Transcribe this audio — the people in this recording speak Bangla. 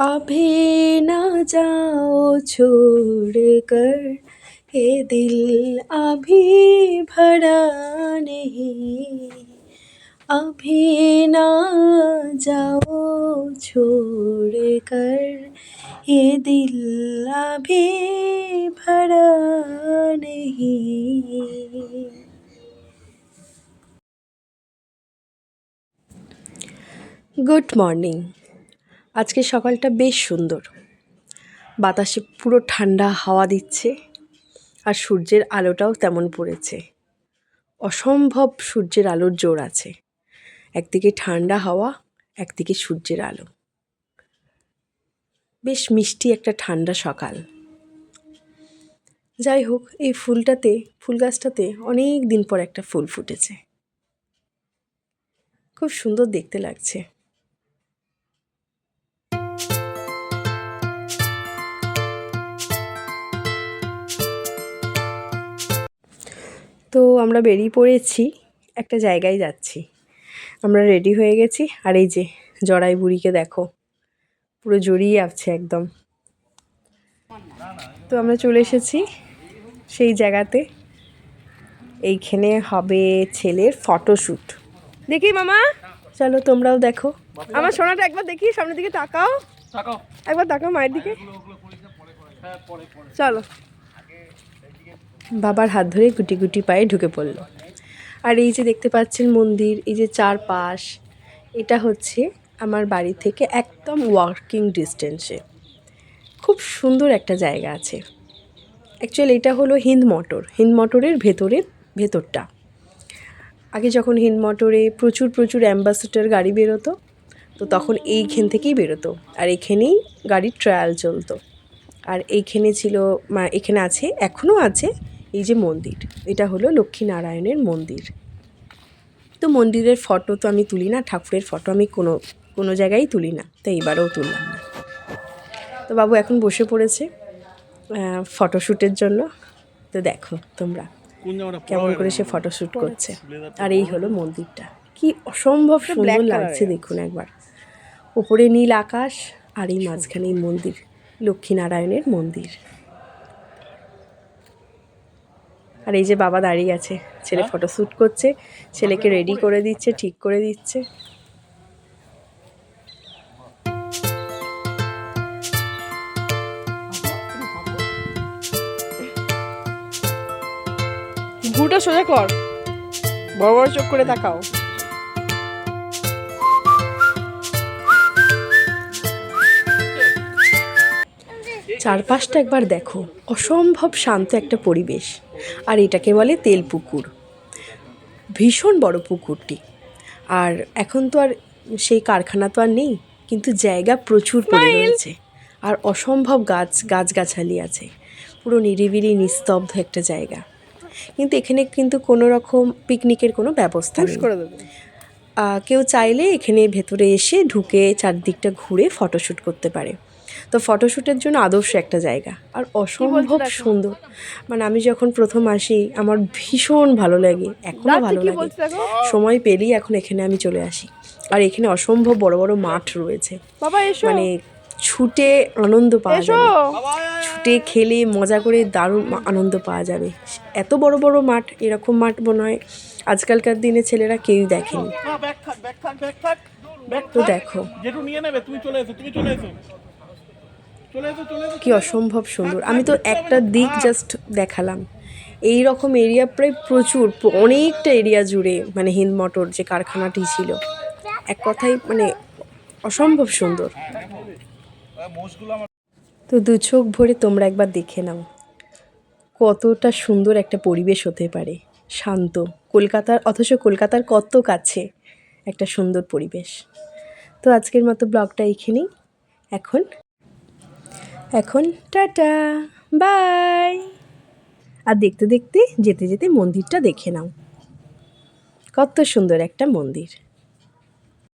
अभी ना जाओ छोड़ कर ये दिल अभी भरा नहीं अभी ना जाओ छोड़ कर ये दिल अभी भरा नहीं গুড মর্নিং আজকে সকালটা বেশ সুন্দর। বাতাসে পুরো ঠান্ডা হাওয়া দিচ্ছে আর সূর্যের আলোটাও তেমন পড়েছে। অসম্ভব সূর্যের আলোর জোর আছে। একদিকে ঠান্ডা হাওয়া, একদিকে সূর্যের আলো। বেশ মিষ্টি একটা ঠান্ডা সকাল। যাই হোক, এই ফুলটাতে, ফুল গাছটাতে অনেক দিন পর একটা ফুল ফুটেছে। খুব সুন্দর দেখতে লাগছে। তো আমরা বেরিয়ে পড়েছি একটা জায়গায় যাচ্ছি। আমরা রেডি হয়ে গেছি আর এই যে জড়াই বুড়িকে দেখো পুরো জড়িয়ে আসছে একদম। তো আমরা চলে এসেছি সেই জায়গাতে। এইখানে হবে ছেলের ফটোশ্যুট দেখি মামা চলো তোমরাও দেখো। আমার সোনাটা একবার দেখি সামনের দিকে তাকাও। একবার তাকাও মায়ের দিকে। চলো। বাবার হাত ধরে গুটি গুটি পায়ে ঢুকে পড়ল। আর এই যে দেখতে পাচ্ছেন মন্দির, এই যে চারপাশ, এটা হচ্ছে আমার বাড়ি থেকে একদম ওয়ার্কিং ডিস্টেন্সে খুব সুন্দর একটা জায়গা আছে। অ্যাকচুয়ালি এটা হলো হিন্দ মোটর হিন্দ মোটরের ভেতরের ভেতরটা। আগে যখন হিন্দ মটরে প্রচুর প্রচুর অ্যাম্বাসেডার গাড়ি বেরোতো, তো তখন এইখান থেকেই বেরোতো। আর এখানেই গাড়ির ট্রায়াল চলতো। আর এইখানে ছিল মা- এখানে আছে এখনও আছে এই যে মন্দির। এটা হলো লক্ষ্মীনারায়ণের মন্দির। তো মন্দিরের ফটো তো আমি তুলি না ঠাকুরের ফটো আমি কোনো কোনো জায়গায় তুলি না তো এবারেও তুললাম না। তো বাবু এখন বসে পড়েছে ফটোশ্যুটের জন্য। তো দেখো তোমরা কেমন করে সে ফটোশ্যুট করছে। আর এই হলো মন্দিরটা। কি অসম্ভব সুন্দর লাগছে দেখুন একবার। ওপরে নীল আকাশ আর এই মাঝখানে এই মন্দির। লক্ষ্মীনারায়ণের মন্দির। আর এই যে বাবা দাঁড়িয়ে আছে ছেলে ফটো শ্যুট করছে ছেলেকে রেডি করে দিচ্ছে ঠিক করে দিচ্ছে ভুটা সোজা কর বড় বড় চোখ করে তাকাও চারপাশটা একবার দেখো। অসম্ভব শান্ত একটা পরিবেশ। আর এটাকে বলে তেল পুকুর। ভীষণ বড় পুকুরটি। আর এখন তো আর সেই কারখানা তো আর নেই কিন্তু জায়গা প্রচুর পড়ে রয়েছে। আর অসম্ভব গাছ গাছগাছালি আছে। পুরো নিরিবিলি নিস্তব্ধ একটা জায়গা। কিন্তু এখানে কিন্তু কোনো রকম পিকনিকের কোনো ব্যবস্থা নেই। আহ, কেউ চাইলে এখানে ভেতরে এসে ঢুকে চারদিকটা ঘুরে ফটোশ্যুট করতে পারে। তো ফটোশ্যুটের জন্য আদর্শ একটা জায়গা। আর অসম্ভব সুন্দর। মানে আমি যখন প্রথম আসি আমার ভীষণ ভালো লাগে। এখনও ভালো লাগে। সময় পেলেই এখন এখানে আমি চলে আসি। আর এখানে অসম্ভব বড় বড় মাঠ রয়েছে। মানে ছুটে আনন্দ পাওয়া যাবে। ছুটে খেলে মজা করে দারুণ আনন্দ পাওয়া যাবে। এত বড় বড় মাঠ এরকম মাঠ মনে হয় আজকালকার দিনে ছেলেরা কেউই দেখেনি। তো। দেখো। কি অসম্ভব সুন্দর। আমি তো একটা দিক জাস্ট দেখালাম। এই রকম এরিয়া প্রায় প্রচুর অনেকটা এরিয়া জুড়ে মানে হিন্দ মটর যে কারখানাটি ছিল। এক কথাই মানে অসম্ভব সুন্দর। তো দু চোখ ভরে তোমরা একবার দেখে নাও। কতটা সুন্দর একটা পরিবেশ হতে পারে। শান্ত। কলকাতার, অথচ কলকাতার কত কাছে একটা সুন্দর পরিবেশ। তো আজকের মতো ব্লগটা এইখানেই। এখন এখন টাটা, বাই। আর দেখতে দেখতে, যেতে যেতে মন্দিরটা দেখে নাও। কত সুন্দর একটা মন্দির।